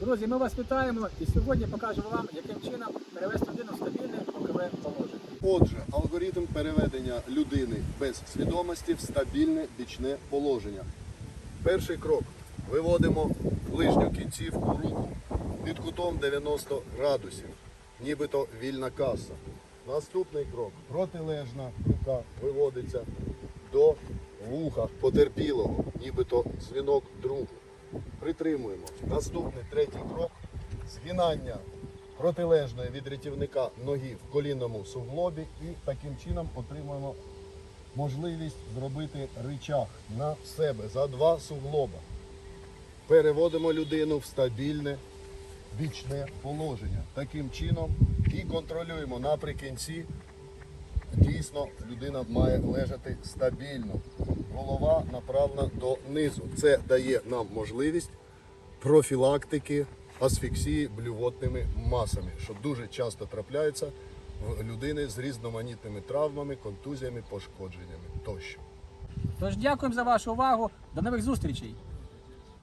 Друзі, ми вас вітаємо і сьогодні покажемо вам, яким чином перевести людину в стабільне бокове положення. Отже, алгоритм переведення людини без свідомості в стабільне бічне положення. Перший крок. Виводимо ближню кінцівку руку під кутом 90 градусів, нібито вільна каса. Наступний крок. Протилежна рука виводиться до вуха потерпілого, нібито дзвінок другу. Притримуємо. Наступний третій крок. Згинання протилежної від рятівника ноги в колінному суглобі і таким чином отримуємо можливість зробити ричаг на себе за два суглоба. Переводимо людину в стабільне бічне положення. Таким чином і контролюємо наприкінці. Дійсно, людина має лежати стабільно. Голова направлена донизу. Це дає нам можливість профілактики асфіксії блювотними масами, що дуже часто трапляється в людини з різноманітними травмами, контузіями, пошкодженнями тощо. Тож дякуємо за вашу увагу. До нових зустрічей!